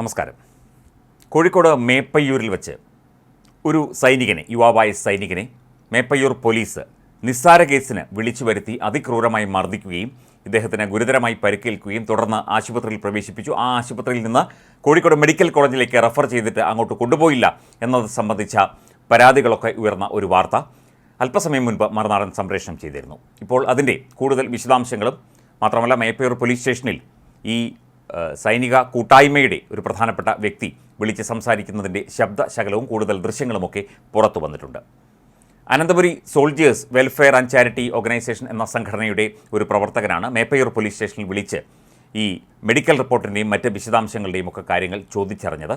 നമസ്കാരം. കോഴിക്കോട് മേപ്പയ്യൂരിൽ വെച്ച് ഒരു സൈനികനെ യുവാവായ സൈനികനെ മേപ്പയ്യൂർ പോലീസ് നിസ്സാര കേസിന് വിളിച്ചു വരുത്തി അതിക്രൂരമായി മർദ്ദിക്കുകയും ഇദ്ദേഹത്തിന് ഗുരുതരമായി പരിക്കേൽക്കുകയും തുടർന്ന് ആശുപത്രിയിൽ പ്രവേശിപ്പിച്ചു. ആ ആശുപത്രിയിൽ നിന്ന് കോഴിക്കോട് മെഡിക്കൽ കോളേജിലേക്ക് റെഫർ ചെയ്തിട്ട് അങ്ങോട്ട് കൊണ്ടുപോയില്ല എന്നത് സംബന്ധിച്ച പരാതികളൊക്കെ ഉയർന്ന ഒരു വാർത്ത അല്പസമയം മുൻപ് മറുനാടൻ സംപ്രേഷണം ചെയ്തിരുന്നു. ഇപ്പോൾ അതിന്റെ കൂടുതൽ വിശദാംശങ്ങളും മാത്രമല്ല മേപ്പയൂർ പോലീസ് സ്റ്റേഷനിൽ ഈ സൈനിക കൂട്ടായ്മയുടെ ഒരു പ്രധാനപ്പെട്ട വ്യക്തി വിളിച്ച് സംസാരിക്കുന്നതിന്റെ ശബ്ദശകലവും കൂടുതൽ ദൃശ്യങ്ങളുമൊക്കെ പുറത്തു വന്നിട്ടുണ്ട്. Ananthapuri soldiers welfare and charity organisation എന്ന സംഘടനയുടെ ഒരു പ്രവർത്തകനാണ് മേപ്പയൂർ പോലീസ് സ്റ്റേഷനിൽ വിളിച്ച് ഈ മെഡിക്കൽ റിപ്പോർട്ടിന്റെയും മറ്റ് വിശദാംശങ്ങളുടെയും ഒക്കെ കാര്യങ്ങൾ ചോദിച്ചറിഞ്ഞത്.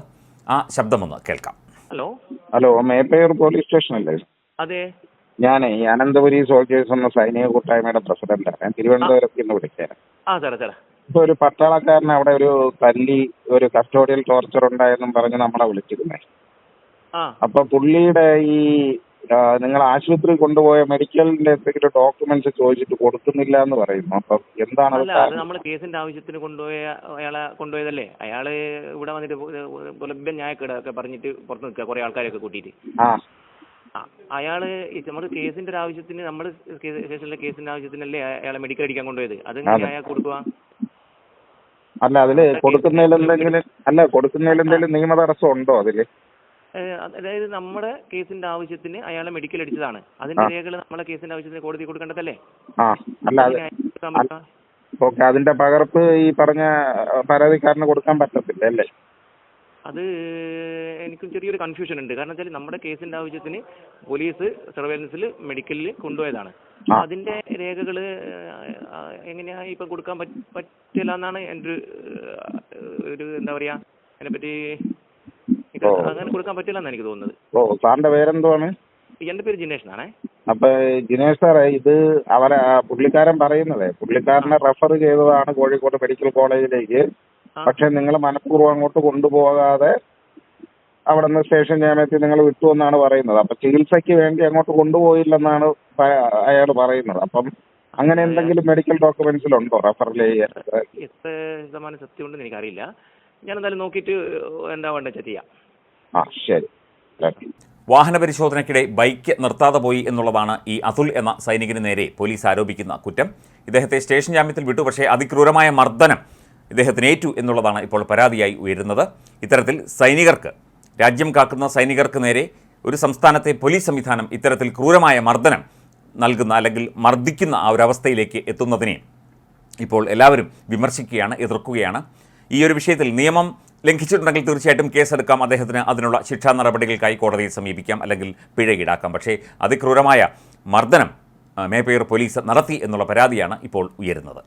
ആ ശബ്ദമൊന്ന് കേൾക്കാം. Hello? Hello Meppayur police station അല്ലേ അതെ. ഞാനേ ഈ അനന്തപുരി സോൾജേഴ്സ് എന്ന സൈനിക കൂട്ടായ്മയുടെ പ്രസിഡന്റാണ്. ഞാൻ തിരുവനന്തപുരത്ത് നിന്ന് വിളിച്ചത്. ആ സാറേ സാറേ ഇപ്പൊ ഒരു പട്ടാളക്കാരൻ അവിടെ ഒരു തല്ലി ഒരു കസ്റ്റോഡിയൽ ടോർച്ചർ ഉണ്ടായെന്നും പറഞ്ഞ് നമ്മളെ വിളിച്ചിരുന്നേ. അപ്പൊ പുള്ളിയുടെ ഈ നിങ്ങൾ ആശുപത്രിയിൽ കൊണ്ടുപോയ മെഡിക്കലിന്റെ എന്തെങ്കിലും ഡോക്യുമെന്റ്സ് ചോദിച്ചിട്ട് കൊടുക്കുന്നില്ല എന്ന് പറയുന്നു. അപ്പൊ എന്താണ് അത് നമ്മൾ കേസിന്റെ ആവശ്യത്തിന് കൊണ്ടുപോയ അയാളെ കൊണ്ടുപോയതല്ലേ? അയാൾ ഇവിടെ വന്നിട്ട് പുലഭ്യ ന്യായക്കേടൊക്കെ പറഞ്ഞിട്ട് പുറത്തു നിൽക്കുക കുറെ ആൾക്കാരൊക്കെ കൂട്ടിയിട്ട്. അയാൾ നമ്മൾ കേസിന്റെ ഒരു ആവശ്യത്തിന് നമ്മൾ സ്റ്റേഷനിലെ കേസിന്റെ ആവശ്യത്തിനല്ലേ അയാളെ മെഡിക്കൽ അടിക്കാൻ കൊണ്ടുപോയത്? അതെങ്ങനെ അതെ. അയാൾ കൊടുക്കുക അല്ല അതിൽ കൊടുക്കുന്നതിൽ എന്തെങ്കിലും അല്ല കൊടുക്കുന്നതിൽ എന്തെങ്കിലും നിയമ തടസ്സം ഉണ്ടോ അതിൽ അതായത് നമ്മുടെ കേസിന്റെ ആവശ്യത്തിന് അയാളെ മെഡിക്കൽ അടിച്ചതാണ്. അതിന്റെ രേഖകൾ രേഖകൾ നമ്മളെ കേസിന്റെ ആവശ്യത്തിന് കോടതി കൊടുക്കേണ്ടതല്ലേ? ഓക്കെ അതിന്റെ പകർപ്പ് ഈ പറഞ്ഞ പരാതിക്കാരന് കൊടുക്കാൻ പറ്റത്തില്ല അല്ലേ? അത് എനിക്കും ചെറിയൊരു കൺഫ്യൂഷൻ ഉണ്ട്. കാരണം വെച്ചാൽ നമ്മുടെ കേസിന്റെ ആവശ്യത്തിന് പോലീസ് സർവേലൻസിൽ മെഡിക്കലിൽ കൊണ്ടുപോയതാണ്. അതിന്റെ രേഖകൾ എങ്ങനെയാ ഇപ്പൊ കൊടുക്കാൻ പറ്റ- പറ്റില്ല എന്നാണ് എന്റെ ഒരു ഒരു എന്താ പറയാ അതിനെപ്പറ്റി പറ്റി അങ്ങനെ കൊടുക്കാൻ പറ്റില്ല എന്നാണ് എനിക്ക് തോന്നുന്നത്. ഓ സാറിന്റെ പേരെന്തുവാണ്? എന്റെ പേര് ജിനേഷ് എന്നാണേ. അപ്പൊ ജിനേഷ് സാറേ ഇത് അവരെ പുള്ളിക്കാരൻ പറയുന്നതേ പുള്ളിക്കാരനെ റെഫർ ചെയ്തതാണ് കോഴിക്കോട് മെഡിക്കൽ കോളേജിലേക്ക്. പക്ഷെ നിങ്ങൾ മനഃപൂർവം അങ്ങോട്ട് കൊണ്ടുപോകാതെ അവിടെ നിന്ന് സ്റ്റേഷൻ ജാമ്യത്തിൽ നിങ്ങൾ വിട്ടു എന്നാണ് പറയുന്നത്. അപ്പൊ ചികിത്സയ്ക്ക് വേണ്ടി അങ്ങോട്ട് കൊണ്ടുപോയില്ലെന്നാണ് അയാൾ പറയുന്നത്. അപ്പം അങ്ങനെ എന്തെങ്കിലും മെഡിക്കൽ ഡോക്യുമെന്റ്സിലുണ്ടോ റെഫർ ചെയ്യാൻ എത്ര ശതമാനം സത്യം ഉണ്ടെന്ന് എനിക്കറിയില്ല. ഞാൻ എന്തായാലും നോക്കിയിട്ട് എന്താ വേണ്ടത് ചെയ്യാം. ആ ശരി. വാഹന പരിശോധനയ്ക്കിടെ ബൈക്ക് നിർത്താതെ പോയി എന്നുള്ളതാണ് ഈ അതുൽ എന്ന സൈനികന് നേരെ പോലീസ് ആരോപിക്കുന്ന കുറ്റം. ഇദ്ദേഹത്തെ സ്റ്റേഷൻ ജാമ്യത്തിൽ വിട്ടു പക്ഷേ അതിക്രൂരമായ മർദ്ദനം ഇദ്ദേഹത്തിന് ഏറ്റു എന്നുള്ളതാണ് ഇപ്പോൾ പരാതിയായി ഉയരുന്നത്. ഇത്തരത്തിൽ സൈനികർക്ക് രാജ്യം കാക്കുന്ന സൈനികർക്ക് നേരെ ഒരു സംസ്ഥാനത്തെ പോലീസ് സംവിധാനം ഇത്തരത്തിൽ ക്രൂരമായ മർദ്ദനം നൽകുന്ന അല്ലെങ്കിൽ മർദ്ദിക്കുന്ന ആ ഒരു അവസ്ഥയിലേക്ക് എത്തുന്നതിനെ ഇപ്പോൾ എല്ലാവരും വിമർശിക്കുകയാണ് എതിർക്കുകയാണ്. ഈ ഒരു വിഷയത്തിൽ നിയമം ലംഘിച്ചിട്ടുണ്ടെങ്കിൽ തീർച്ചയായിട്ടും കേസെടുക്കാം. അദ്ദേഹത്തിന് അതിനുള്ള ശിക്ഷാ നടപടികൾക്കായി കോടതിയെ സമീപിക്കാം അല്ലെങ്കിൽ പിഴ ഈടാക്കാം പക്ഷേ അതിക്രൂരമായ മർദ്ദനം മേപ്പയർ പോലീസ് നടത്തി എന്നുള്ള പരാതിയാണ് ഇപ്പോൾ ഉയരുന്നത്.